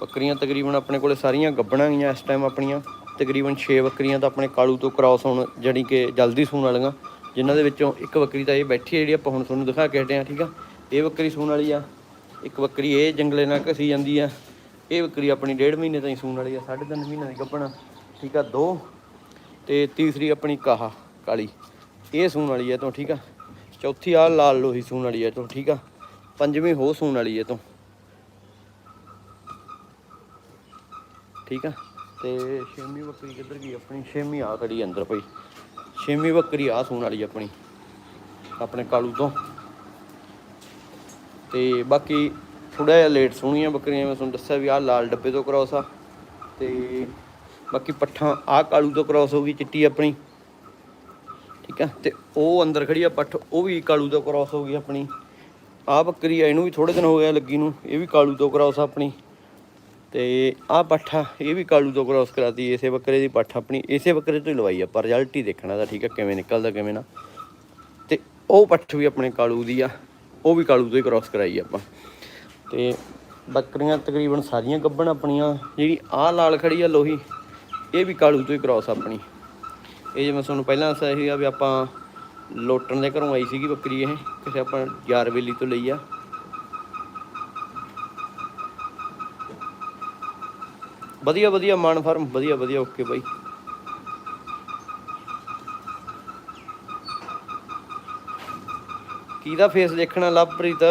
ਬੱਕਰੀਆਂ ਤਕਰੀਬਨ ਆਪਣੇ ਕੋਲੇ ਸਾਰੀਆਂ ਗੱਬਣਾਂ ਗਈਆਂ ਇਸ ਟਾਈਮ ਆਪਣੀਆਂ। ਤਕਰੀਬਨ 6 ਬੱਕਰੀਆਂ ਤਾਂ ਆਪਣੇ ਕਾਲੂ ਤੋਂ ਕ੍ਰਾਸ ਹੋਣ, ਜਾਣੀ ਕਿ ਜਲਦੀ ਸੂਣ ਵਾਲੀਆਂ। ਜਿਨ੍ਹਾਂ ਦੇ ਵਿੱਚੋਂ ਇੱਕ ਬੱਕਰੀ ਤਾਂ ਇਹ ਬੈਠੀ ਹੈ ਜਿਹੜੀ ਆਪਾਂ ਹੁਣ ਤੁਹਾਨੂੰ ਦਿਖਾ ਕੇ ਹਟੇ ਆ ਠੀਕ ਆ? ਇਹ ਬੱਕਰੀ ਸੂਣ ਵਾਲੀ ਆ। ਇੱਕ ਬੱਕਰੀ ਇਹ ਜੰਗਲੇ ਨਾਲ ਘਸੀ ਜਾਂਦੀ ਆ। ਇਹ ਬੱਕਰੀ ਆਪਣੀ ਡੇਢ ਮਹੀਨੇ ਤਾਈਂ ਸੂਣ ਵਾਲੀ ਆ, ਸਾਢੇ ਤਿੰਨ ਮਹੀਨਿਆਂ ਦੀ ਗੱਭਣ ਠੀਕ ਆ? ਦੋ। ਤੇ ਤੀਸਰੀ ਆਪਣੀ ਕਾਹਾ, ਕਾਲੀ। ਇਹ ਸੂਣ ਵਾਲੀ ਹੈ ਤੋਂ, ਠੀਕ ਆ? ਚੌਥੀ ਆ ਲਾਲ ਲੋਹੀ ਸੂਣ ਵਾਲੀ ਹੈ ਤੋਂ, ਠੀਕ ਆ? ਪੰਜਵੀਂ ਹੋ ਸੂਣ ਵਾਲੀ ਹੈ ਤੋਂ। ਠੀਕ ਆ? ਤੇ ਛੇਵੀਂ ਬੱਕਰੀ ਕਿੱਧਰ ਗਈ? ਆਪਣੀ ਛੇਵੀਂ ਆ ਖੜੀ ਅੰਦਰ ਪਈ। ਛੇਵੀਂ ਬੱਕਰੀ ਆ ਸੂਣ ਵਾਲੀ ਆਪਣੀ, ਆਪਣੇ ਕਾਲੂ ਤੋਂ। ਤੇ ਬਾਕੀ ਥੋੜਾ ਜਿਹਾ ਲੇਟ ਸੋਹਣੀਆਂ ਬੱਕਰੀਆਂ, ਮੈਂ ਤੁਹਾਨੂੰ ਦੱਸਿਆ ਵੀ ਆਹ ਲਾਲ ਡੱਬੇ ਤੋਂ ਕ੍ਰਾਸ ਆ। ਤੇ ਬਾਕੀ ਪੱਠਾਂ ਆਹ ਕਾਲੂ ਤੋਂ ਕ੍ਰਾਸ ਹੋ ਗਈ ਚਿੱਟੀ ਆਪਣੀ। ਠੀਕ ਆ? ਤੇ ਉਹ ਅੰਦਰ ਖੜੀ ਆ ਪੱਠ, ਉਹ ਵੀ ਕਾਲੂ ਤੋਂ ਕ੍ਰਾਸ ਹੋ ਗਈ ਆਪਣੀ। ਆਹ ਬੱਕਰੀ ਆ, ਇਹਨੂੰ ਵੀ ਥੋੜੇ ਦਿਨ ਹੋ ਗਿਆ ਲੱਗੀ ਨੂੰ, ਇਹ ਵੀ ਕਾਲੂ ਤੋਂ ਕ੍ਰਾਸ ਆ ਆਪਣੀ। ਤੇ ਆਹ ਪੱਠਾ ਇਹ ਵੀ ਕਾਲੂ ਤੋਂ ਕ੍ਰਾਸ ਕਰਾਤੀ, ਇਸੇ ਬੱਕਰੇ ਦੀ ਪੱਠ ਆਪਣੀ, ਇਸੇ ਬੱਕਰੇ ਤੋਂ ਹੀ ਲਵਾਈ ਆਪਾਂ ਰਿਜ਼ਲਟ ਹੀ ਦੇਖਣਾ ਦਾ ਠੀਕ ਆ, ਕਿਵੇਂ ਨਿਕਲਦਾ, ਕਿਵੇਂ ਨਾ। ਤੇ ਉਹ ਪੱਠ ਵੀ ਆਪਣੇ ਕਾਲੂ ਦੀ ਆ, ਉਹ ਵੀ ਕਾਲੂ ਤੋਂ ਹੀ ਕ੍ਰਾਸ ਕਰਾਈ ਆਪਾਂ। ਤੇ ਬੱਕਰੀਆਂ ਤਕਰੀਬਨ ਸਾਰੀਆਂ ਗੱਭਣ ਆਪਣੀਆਂ, ਜਿਹੜੀ ਆਹ ਲਾਲ ਖੜੀ ਆ ਲੋਹੀ, ਇਹ ਵੀ ਕਾਲੂ ਤੋਂ ਹੀ ਕ੍ਰਾਸ ਆਪਣੀ। ਇਹ ਜਿਵੇਂ ਤੁਹਾਨੂੰ ਪਹਿਲਾਂ ਦੱਸਿਆ ਸੀਗਾ ਵੀ ਆਪਾਂ ਲੋਟਣ ਦੇ ਘਰੋਂ ਆਈ ਸੀਗੀ ਬੱਕਰੀ ਇਹ, ਕਿਸੇ ਆਪਾਂ ਯਾਰ ਵੇਲੀ ਤੋਂ ਲਈ ਆ। ਵਧੀਆ ਵਧੀਆ ਮਾਨ ਫਾਰਮ, ਵਧੀਆ ਵਧੀਆ ਓਕੇ ਬਾਈ। ਕਿਹਦਾ ਫੇਸ ਦੇਖਣਾ ਲਵਪ੍ਰੀਤ?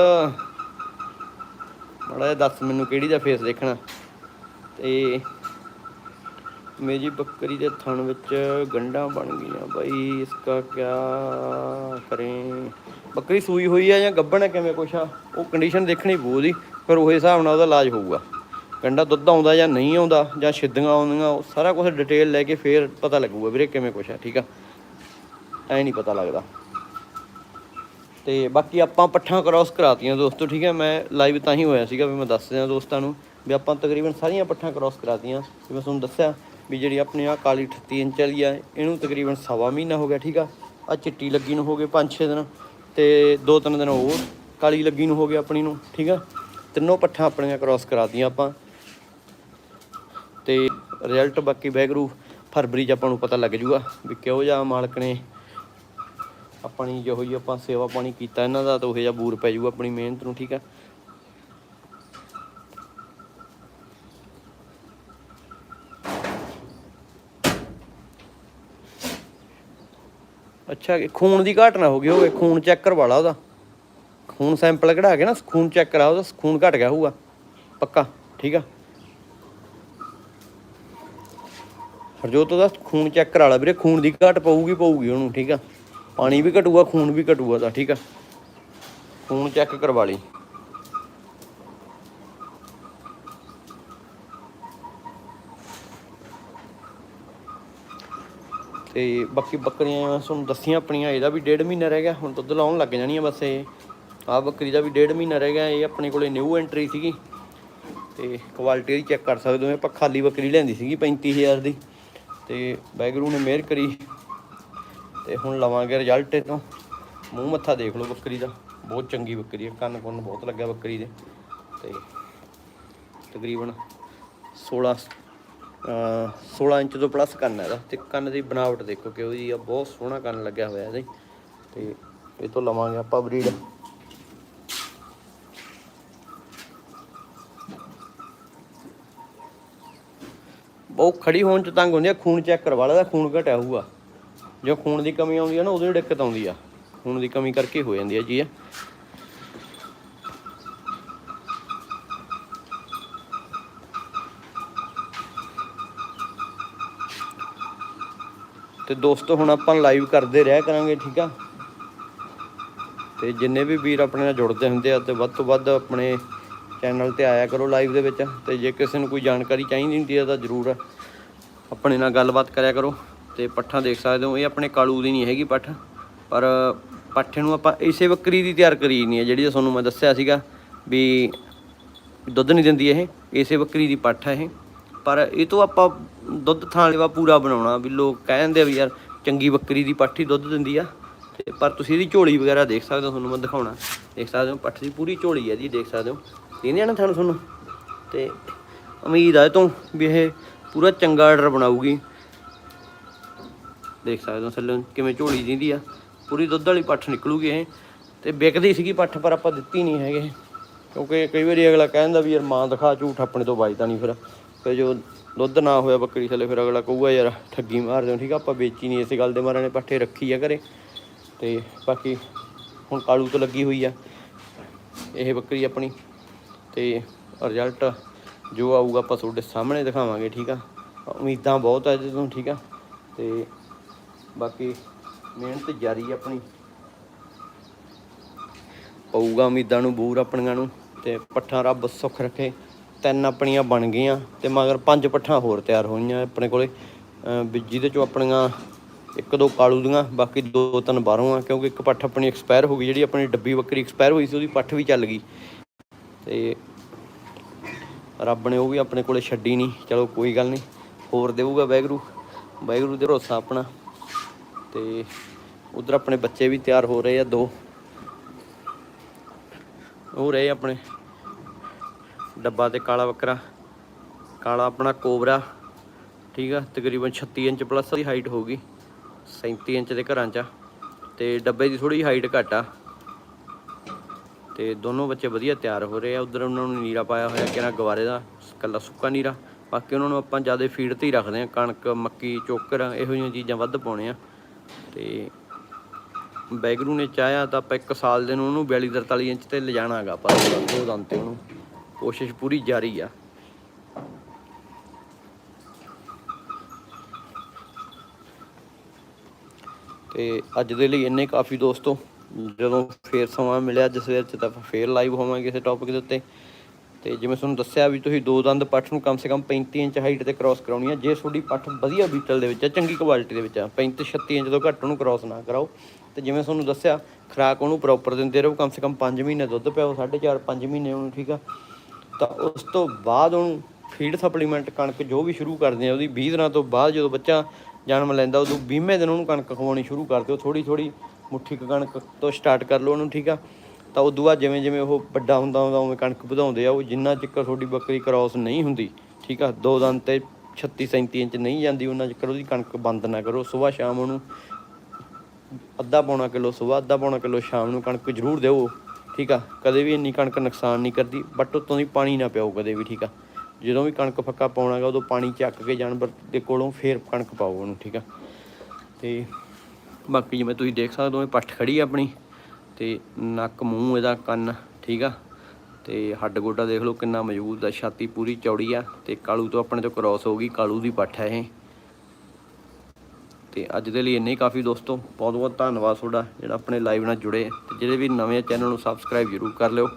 ਮਾੜਾ ਜਿਹਾ ਦੱਸ ਮੈਨੂੰ ਕਿਹੜੀ ਦਾ ਫੇਸ ਦੇਖਣਾ। ਤੇ ਮੇਰੀ ਬੱਕਰੀ ਦੇ ਥਣ ਵਿੱਚ ਗੰਢਾਂ ਬਣ ਗਈਆਂ ਬਾਈ ਇਸਕਾ ਕਿਆ ਕਰੇ। ਬੱਕਰੀ ਸੂਈ ਹੋਈ ਆ ਜਾਂ ਗੱਭਣ ਹੈ ਕਿਵੇਂ ਕੁਛ ਆ? ਉਹ ਕੰਡੀਸ਼ਨ ਦੇਖਣੀ ਪਊ ਉਹਦੀ, ਫਿਰ ਉਹ ਹਿਸਾਬ ਨਾਲ ਉਹਦਾ ਇਲਾਜ ਹੋਊਗਾ। ਗੰਡਾ ਦੁੱਧ ਆਉਂਦਾ ਜਾਂ ਨਹੀਂ ਆਉਂਦਾ ਜਾਂ ਛਿੱਦੀਆਂ ਆਉਂਦੀਆਂ, ਉਹ ਸਾਰਾ ਕੁਝ ਡਿਟੇਲ ਲੈ ਕੇ ਫੇਰ ਪਤਾ ਲੱਗੂਗਾ ਵੀਰੇ ਕਿਵੇਂ ਕੁਛ ਹੈ, ਠੀਕ ਆ? ਐ ਨਹੀਂ ਪਤਾ ਲੱਗਦਾ। ਤੇ ਬਾਕੀ ਆਪਾਂ ਪੱਠਾਂ ਕ੍ਰਾਸ ਕਰਾਤੀਆਂ ਦੋਸਤੋ, ਠੀਕ ਹੈ ਮੈਂ ਲਾਈਵ ਤਾਂ ਹੀ ਹੋਇਆ ਸੀਗਾ ਵੀ ਮੈਂ ਦੱਸ ਦਿਆਂ ਦੋਸਤਾਂ ਨੂੰ ਵੀ ਆਪਾਂ ਤਕਰੀਬਨ ਸਾਰੀਆਂ ਪੱਠਾਂ ਕ੍ਰਾਸ ਕਰਾਤੀਆਂ। ਜਿਵੇਂ ਮੈਂ ਤੁਹਾਨੂੰ ਦੱਸਿਆ ਵੀ ਜਿਹੜੀ ਆਪਣੀ ਆ ਕਾਲੀ 38 ਇੰਚ ਵਾਲੀ ਆ, ਇਹਨੂੰ ਤਕਰੀਬਨ ਸਵਾ ਮਹੀਨਾ ਹੋ ਗਿਆ, ਠੀਕ ਆ? ਆ ਚਿੱਟੀ ਲੱਗੀ ਨੂੰ ਹੋ ਗਏ 5-6 ਦਿਨ ਤੇ ਦੋ ਤਿੰਨ ਦਿਨ ਹੋਰ ਕਾਲੀ ਲੱਗੀ ਨੂੰ ਹੋ ਗਏ ਆਪਣੀ ਨੂੰ, ਠੀਕ ਆ? ਤਿੰਨੋਂ ਪੱਠਾਂ ਆਪਣੀਆਂ ਕ੍ਰਾਸ ਕਰਾਤੀਆਂ ਆਪਾਂ। ਰਿਜ਼ਲਟ ਬਾਕੀ ਬੈਗਰੂ ਫਰਵਰੀ 'ਚ ਆਪਾਂ ਨੂੰ ਪਤਾ ਲੱਗ ਜੂਗਾ ਵੀ ਕਿਹੋ ਜਿਹਾ ਮਾਲਕ ਨੇ। ਆਪਣੀ ਜਿਹੋ ਜਿਹੀ ਆਪਾਂ ਸੇਵਾ ਪਾਣੀ ਕੀਤਾ ਇਹਨਾਂ ਦਾ, ਤਾਂ ਉਹੋ ਜਿਹਾ ਬੂਰ ਪੈ ਜੂਗਾ ਆਪਣੀ ਮਿਹਨਤ ਨੂੰ, ਠੀਕ ਆ। ਅੱਛਾ ਖੂਨ ਦੀ ਘਾਟ ਨਾ ਹੋ ਗਈ ਹੋਵੇ ਖੂਨ ਚੈੱਕ ਕਰਵਾ ਲਾ ਉਹਦਾ। ਖੂਨ ਸੈਂਪਲ ਕਢਾ ਕੇ ਨਾ, ਖੂਨ ਚੈੱਕ ਕਰਾ, ਉਹਦਾ ਖੂਨ ਘਟ ਗਿਆ ਹੋਊਗਾ। ਪੱਕਾ, ਠੀਕ ਆ। ਹਰਜੋਤ, ਉਹਦਾ ਖੂਨ ਚੈੱਕ ਕਰਾ ਲਾ ਵੀਰੇ, ਖੂਨ ਦੀ ਘਾਟ ਪਊਗੀ ਪਊਗੀ ਉਹਨੂੰ, ਠੀਕ ਆ? ਪਾਣੀ ਵੀ ਘਟੂਗਾ, ਖੂਨ ਵੀ ਘਟੂਗਾ ਤਾਂ ਠੀਕ ਆ? ਖੂਨ ਚੈੱਕ ਕਰਵਾ ਲਈ। ਤੇ ਬਾਕੀ ਬੱਕਰੀਆਂ ਤੁਹਾਨੂੰ ਦੱਸੀਆਂ ਆਪਣੀਆਂ, ਇਹਦਾ ਵੀ ਡੇਢ ਮਹੀਨਾ ਰਹਿ ਗਿਆ, ਹੁਣ ਦੁੱਧ ਲਾਉਣ ਲੱਗ ਜਾਣੀਆਂ ਬਸ ਇਹ। ਆਹ ਬੱਕਰੀ ਦਾ ਵੀ ਡੇਢ ਮਹੀਨਾ ਰਹਿ ਗਿਆ, ਇਹ ਆਪਣੇ ਕੋਲੇ ਨਿਊ ਐਂਟਰੀ ਸੀਗੀ। ਤੇ ਕੁਆਲਿਟੀ ਚੈੱਕ ਕਰ ਸਕਦੇ ਹੋ ਆਪਾਂ ਖਾਲੀ ਬੱਕਰੀ ਲੈਂਦੀ ਸੀਗੀ 35000 ਦੀ। ਤੇ ਬੈਗਰੂ ਨੇ ਮਿਹਰ ਕਰੀ ਤੇ ਹੁਣ ਲਵਾਂਗੇ ਰਿਜ਼ਲਟ ਇਹ ਤੋਂ ਮੂੰਹ ਮੱਥਾ ਦੇਖ ਲਓ ਬੱਕਰੀ ਦਾ। ਬਹੁਤ ਚੰਗੀ ਬੱਕਰੀ ਹੈ ਕੰਨ ਕੁੰਨ ਬਹੁਤ ਲੱਗਿਆ ਬੱਕਰੀ ਦੇ। ਤੇ ਤਕਰੀਬਨ 16 ਅਹ 16 ਇੰਚ ਤੋਂ ਪਲੱਸ ਕੰਨ ਹੈ ਇਹਦਾ। ਤੇ ਕੰਨ ਦੀ ਬਣਾਵਟ ਦੇਖੋ ਕਿ ਉਹਦੀ ਆ। ਬਹੁਤ ਸੋਹਣਾ ਕੰਨ ਲੱਗਿਆ ਹੋਇਆ ਇਹਦੇ। ਤੇ ਇਹ ਤੋਂ ਲਵਾਂਗੇ ਆਪਾਂ ਬਰੀਡ ਉਹ ਖੜੀ ਹੋਣ ਚ ਤੰਗ ਹੁੰਦੀ ਆ, ਖੂਨ ਚੈੱਕ ਕਰਵਾ ਲਾ ਖੂਨ ਘਟਿਆ ਹੋਊਗਾ। ਜੋ ਖੂਨ ਦੀ ਕਮੀ ਆਉਂਦੀ ਆ ਨਾ ਉਦੋਂ ਦਿੱਕਤ ਆਉਂਦੀ ਆ। ਖੂਨ ਦੀ ਕਮੀ ਕਰਕੇ ਹੋ ਜਾਂਦੀ ਆ ਜੀ। ਇਹ ਤੇ ਦੋਸਤੋ, ਹੁਣ ਆਪਾਂ ਲਾਈਵ ਕਰਦੇ ਰਿਹਾ ਕਰਾਂਗੇ, ਠੀਕ ਆ? ਤੇ ਜਿੰਨੇ ਵੀ ਵੀਰ ਆਪਣੇ ਨਾਲ ਜੁੜਦੇ ਹੁੰਦੇ ਆ, ਤੇ ਵੱਧ ਤੋਂ ਵੱਧ ਆਪਣੇ ਚੈਨਲ ਤੇ ਆਇਆ ਕਰੋ ਲਾਈਵ ਦੇ ਵਿੱਚ। ਤੇ ਜੇ ਕਿਸੇ ਨੂੰ ਕੋਈ ਜਾਣਕਾਰੀ ਚਾਹੀਦੀ ਹੁੰਦੀ ਆ, ਤਾਂ ਜ਼ਰੂਰ ਆਪਣੇ ਨਾਲ ਗੱਲਬਾਤ ਕਰਿਆ ਕਰੋ ਤੇ ਪੱਠਾਂ ਦੇਖ ਸਕਦੇ ਹੋ, ਇਹ ਆਪਣੇ ਕਾਲੂ ਦੀ ਨਹੀਂ ਹੈਗੀ ਪੱਠ, ਪਰ ਪੱਠੇ ਨੂੰ ਆਪਾਂ ਇਸੇ ਬੱਕਰੀ ਦੀ ਤਿਆਰ ਕਰੀ ਨਹੀਂ ਹੈ, ਜਿਹੜੀ ਤੁਹਾਨੂੰ ਮੈਂ ਦੱਸਿਆ ਸੀਗਾ ਵੀ ਦੁੱਧ ਨਹੀਂ ਦਿੰਦੀ ਇਹ, ਇਸੇ ਬੱਕਰੀ ਦੀ ਪੱਠ ਹੈ ਇਹ। ਪਰ ਇਹ ਤੋਂ ਆਪਾਂ ਦੁੱਧ ਥਾਂ ਲੇਵਾ ਪੂਰਾ ਬਣਾਉਣਾ, ਵੀ ਲੋਕ ਕਹਿੰਦੇ ਆ ਵੀ ਯਾਰ ਚੰਗੀ ਬੱਕਰੀ ਦੀ ਪੱਠ ਹੀ ਦੁੱਧ ਦਿੰਦੀ ਆ। ਤੇ ਪਰ ਤੁਸੀਂ ਇਹਦੀ ਝੋਲੀ ਵਗੈਰਾ ਦੇਖ ਸਕਦੇ ਹੋ, ਤੁਹਾਨੂੰ ਮੈਂ ਦਿਖਾਉਣਾ। ਦੇਖ ਸਕਦੇ ਹੋ, ਪੱਠ ਦੀ ਪੂਰੀ ਝੋਲੀ ਹੈ ਜੀ ਦੇਖ ਸਕਦੇ ਹੋ। ਇਹਨੇ ਨਾ ਤੁਹਾਨੂੰ ਤੁਹਾਨੂੰ? ਤੇ ਉਮੀਦ ਆ ਇਹ ਤੋਂ ਵੀ ਇਹ ਪੂਰਾ ਚੰਗਾ ਆਰਡਰ ਬਣਾਊਗੀ। ਦੇਖ ਸਕਦੇ ਹੋ ਥੱਲੇ ਕਿਵੇਂ ਝੋਲੀ ਦਿੰਦੀ ਆ। ਪੂਰੀ ਦੁੱਧ ਵਾਲੀ ਪੱਠ ਨਿਕਲੂਗੀ ਇਹ। ਤੇ ਵਿਕਦੀ ਸੀਗੀ ਪੱਠ, ਪਰ ਆਪਾਂ ਦਿੱਤੀ ਨਹੀਂ ਹੈਗੇ। ਕਿਉਂਕਿ ਕਈ ਵਾਰੀ ਅਗਲਾ ਕਹਿੰਦਾ ਵੀ ਯਾਰ ਮਾਂ ਦਿਖਾ, ਝੂਠ ਆਪਣੇ ਤੋਂ ਵੱਜਦਾ ਨਹੀਂ ਫਿਰ। ਫਿਰ ਜੋ ਦੁੱਧ ਨਾ ਹੋਇਆ ਬੱਕਰੀ ਥੱਲੇ ਫਿਰ ਅਗਲਾ ਕਹੂਗਾ, ਯਾਰ ਠੱਗੀ ਮਾਰਦੇ ਹੋ ਠੀਕ ਆ, ਆਪਾਂ ਵੇਚੀ ਨਹੀਂ, ਇਸ ਗੱਲ ਦੇ ਮਾਰੇ ਨੇ ਪੱਠੇ ਰੱਖੀ ਆ ਘਰੇ। ਤੇ ਬਾਕੀ ਹੁਣ ਕਾਲੂ ਤੋਂ ਲੱਗੀ ਹੋਈ ਆ। ਇਹ ਬੱਕਰੀ ਆਪਣੀ। ਤੇ ਰਿਜ਼ਲਟ ਜੋ ਆਊਗਾ ਆਪਾਂ ਤੁਹਾਡੇ ਸਾਹਮਣੇ ਦਿਖਾਵਾਂਗੇ, ਠੀਕ ਆ? ਉਮੀਦਾਂ ਬਹੁਤ ਆ ਜਦੋਂ ਠੀਕ ਆ? ਤੇ ਬਾਕੀ ਮਿਹਨਤ ਜਾਰੀ ਆਪਣੀ। ਪਊਗਾ ਉਮੀਦਾਂ ਨੂੰ, ਬੂਰ ਆਪਣੀਆਂ ਨੂੰ, ਤੇ ਪੱਠਾਂ ਰੱਬ ਸੁੱਖ ਰੱਖੇ। ਤਿੰਨ ਆਪਣੀਆਂ ਬਣ ਗਈਆਂ, ਤੇ ਮਗਰ ਪੰਜ ਪੱਠਾਂ ਹੋਰ ਤਿਆਰ ਹੋਈਆਂ ਆਪਣੇ ਕੋਲੇ। ਜਿਹਦੇ ਚੋਂ ਆਪਣੀਆਂ ਇੱਕ ਦੋ ਕਾਲੂ ਦੀਆਂ, ਬਾਕੀ ਦੋ ਤਿੰਨ ਬਾਹਰੋਂ ਆ, ਕਿਉਂਕਿ ਇੱਕ ਪੱਠ ਆਪਣੀ ਐਕਸਪਾਇਰ ਹੋ ਗਈ, ਜਿਹੜੀ ਆਪਣੀ ਡੱਬੀ ਬੱਕਰੀ ਐਕਸਪਾਇਰ ਹੋਈ ਸੀ, ਉਹਦੀ ਪੱਠ ਵੀ ਚੱਲ ਗਈ। ਤੇ ਰੱਬ ਨੇ ਉਹ ਵੀ ਆਪਣੇ ਕੋਲੇ ਛੱਡੀ ਨਹੀਂ। ਚਲੋ ਕੋਈ ਗੱਲ ਨਹੀਂ, ਹੋਰ ਦੇਊਗਾ ਵੈਗਰੂ ਵੈਗਰੂ ਦੇ ਭਰੋਸਾ ਆਪਣਾ। ਤੇ ਉਧਰ ਆਪਣੇ ਬੱਚੇ ਵੀ ਤਿਆਰ ਹੋ ਰਹੇ ਆ, ਦੋ। ਉਹ ਰਹੇ ਆਪਣੇ ਡੱਬਾ ਤੇ ਕਾਲਾ ਬੱਕਰਾ ਕਾਲਾ ਆਪਣਾ ਕੋਬਰਾ, ਠੀਕ ਆ? ਤਕਰੀਬਨ 36 ਇੰਚ ਪਲੱਸ ਦੀ ਹਾਈਟ ਹੋਊਗੀ 37 ਇੰਚ ਦੇ ਘਰਾਂ 'ਚ ਆ। ਤੇ ਡੱਬੇ ਦੀ ਥੋੜੀ ਹਾਈਟ ਘੱਟ ਆ। ਤੇ ਦੋਨੋਂ ਬੱਚੇ ਵਧੀਆ ਤਿਆਰ ਹੋ ਰਹੇ ਆ। ਉਧਰ ਉਹਨਾਂ ਨੂੰ ਨੀਰਾ ਪਾਇਆ ਹੋਇਆ ਕਿਹੜਾ ਗਵਾਰੇ ਦਾ ਕੱਲਾ ਸੁੱਕਾ ਨੀਰਾ। ਬਾਕੀ ਉਹਨਾਂ ਨੂੰ ਆਪਾਂ ਜ਼ਿਆਦਾ ਫੀਡ ਤੇ ਹੀ ਰੱਖਦੇ ਆ ਕਣਕ, ਮੱਕੀ, ਚੋਕਰ, ਇਹੋ ਜਿਹੀਆਂ ਚੀਜ਼ਾਂ ਵੱਧ ਪਾਉਣੇ ਆ। ਤੇ ਬੈਗਰੂ ਨੇ ਚਾਹਿਆ ਤਾਂ ਆਪਾਂ ਇੱਕ ਸਾਲ ਦੇ ਨੂੰ ਉਹਨੂੰ 42 43 ਇੰਚ ਤੇ ਲਿਜਾਣਾ ਹੈਗਾ ਪਰ ਦੋ ਦੰਦ ਤੇ ਉਹਨੂੰ। ਕੋਸ਼ਿਸ਼ ਪੂਰੀ ਜਾਰੀ ਆ। ਤੇ ਅੱਜ ਦੇ ਲਈ ਇੰਨੇ ਕਾਫੀ ਦੋਸਤੋ। ਜਦੋਂ ਫੇਰ ਸਮਾਂ ਮਿਲਿਆ, ਅੱਜ ਸਵੇਰ ਚ ਤਾਂ ਆਪਾਂ ਫੇਰ ਲਾਈਵ ਹੋਵਾਂਗੇ ਕਿਸੇ ਟੌਪਿਕ ਦੇ ਉੱਤੇ। ਤੇ ਜਿਵੇਂ ਤੁਹਾਨੂੰ ਦੱਸਿਆ ਵੀ ਤੁਸੀਂ ਦੋ ਦੰਦ ਪੱਠ ਨੂੰ ਕਮ ਸੇ ਕਮ 35 ਇੰਚ ਹਾਈਟ ਤੇ ਕ੍ਰਾਸ ਕਰਾਉਣੀ ਆ। ਜੇ ਤੁਹਾਡੀ ਪੱਠ ਵਧੀਆ ਬੀਟਲ ਦੇ ਵਿੱਚ ਆ, ਚੰਗੀ ਕੁਆਲਿਟੀ ਦੇ ਵਿੱਚ ਆ 35 36 ਇੰਚ ਤੋਂ ਘੱਟ ਉਹਨੂੰ ਕ੍ਰਾਸ ਨਾ ਕਰਾਓ। ਤੇ ਜਿਵੇਂ ਤੁਹਾਨੂੰ ਦੱਸਿਆ, ਖੁਰਾਕ ਉਹਨੂੰ ਪ੍ਰੋਪਰ ਦਿੰਦੇ ਰਹੋ, ਕਮ ਸੇ ਕਮ 5 ਮਹੀਨੇ ਦੁੱਧ ਪਿਆਓ 4.5 5 ਮਹੀਨੇ ਉਹਨੂੰ, ਠੀਕ ਆ। ਤਾਂ ਉਸ ਤੋਂ ਬਾਅਦ ਉਹਨੂੰ ਫੀਡ ਸਪਲੀਮੈਂਟ ਕਣਕ ਜੋ ਵੀ ਸ਼ੁਰੂ ਕਰਦੇ ਆ, ਉਹਦੀ 20 ਦਿਨਾਂ ਤੋਂ ਬਾਅਦ ਜਦੋਂ ਬੱਚਾ ਜਨਮ ਲੈਂਦਾ, ਉਦੋਂ 20ਵੇਂ ਦਿਨ ਉਹਨੂੰ ਕਣਕ ਖਵਾਉਣੀ ਸ਼ੁਰੂ ਕਰ ਦਿਓ। ਥੋੜੀ ਥੋੜੀ ਮੁੱਠੀ ਕਣਕ ਤੋਂ ਸਟਾਰਟ ਕਰ ਲਓ ਉਹਨੂੰ, ਠੀਕ ਆ? ਤਾਂ ਉਦੋਂ ਬਾਅਦ ਜਿਵੇਂ ਜਿਵੇਂ ਉਹ ਵੱਡਾ ਹੁੰਦਾ ਹੁੰਦਾ, ਉਵੇਂ ਕਣਕ ਵਧਾਉਂਦੇ ਆ, ਉਹ ਜਿੰਨਾ ਚਿਕਰ ਤੁਹਾਡੀ ਬੱਕਰੀ ਕ੍ਰਾਸ ਨਹੀਂ ਹੁੰਦੀ, ਠੀਕ ਆ? ਦੋ ਦੰਦ ਤੇ 36 37 ਇੰਚ ਨਹੀਂ ਜਾਂਦੀ, ਉਹਨਾਂ ਚਿਕਰ ਉਹਦੀ ਕਣਕ ਬੰਦ ਨਾ ਕਰੋ। ਸਵੇਰ ਸ਼ਾਮ ਉਹਨੂੰ ਅੱਧਾ ਪੌਣਾ ਕਿਲੋ ਸਵੇਰ ਅੱਧਾ ਪੌਣਾ ਕਿਲੋ ਸ਼ਾਮ ਨੂੰ ਕਣਕ ਜ਼ਰੂਰ ਦਿਓ, ਠੀਕ ਆ? ਕਦੇ ਵੀ ਇੰਨੀ ਕਣਕ ਨੁਕਸਾਨ ਨਹੀਂ ਕਰਦੀ ਬਟ ਉਤੋਂ ਦੀ ਪਾਣੀ ਨਾ ਪਿਓ ਕਦੇ ਵੀ, ਠੀਕ ਆ? ਜਦੋਂ ਵੀ ਕਣਕ ਫੱਕਾ ਪਾਉਣਾਗਾ ਉਦੋਂ ਪਾਣੀ ਚੱਕ ਕੇ ਜਾਨਵਰ ਦੇ ਕੋਲੋਂ ਫੇਰ ਕਣਕ ਪਾਓ ਉਹਨੂੰ, ਠੀਕ ਆ? ਤੇ ਬਾਕੀ ਜਿਵੇਂ ਤੁਸੀਂ ਦੇਖ ਸਕਦੇ ਹੋ, ਇਹ ਪੱਠ ਖੜੀ ਆ ਆਪਣੀ ਤੇ ਨੱਕ, ਮੂੰਹ ਇਹਦਾ ਕੰਨ, ਠੀਕ ਆ? ਤੇ ਹੱਡ ਗੋਡਾ ਦੇਖ ਲਓ ਕਿੰਨਾ ਮਜ਼ਬੂਤ ਆ, ਛਾਤੀ ਪੂਰੀ ਚੌੜੀ ਆ ਤੇ ਕਾਲੂ ਤੋਂ ਆਪਣੇ ਤੋਂ ਕ੍ਰਾਸ ਹੋ ਗਈ, ਕਾਲੂ ਦੀ ਪੱਠ ਹੈ ਇਹ। ਤੇ ਅੱਜ ਦੇ ਲਈ ਇੰਨੇ ਹੀ ਕਾਫੀ ਦੋਸਤੋ ਬਹੁਤ ਬਹੁਤ ਧੰਨਵਾਦ ਤੁਹਾਡਾ ਜਿਹੜਾ ਆਪਣੇ ਲਾਈਵ ਨਾਲ ਜੁੜੇ। ਤੇ ਜਿਹੜੇ ਵੀ ਨਵੇਂ ਚੈਨਲ ਨੂੰ ਸਬਸਕ੍ਰਾਈਬ ਜ਼ਰੂਰ ਕਰ ਲਿਓ।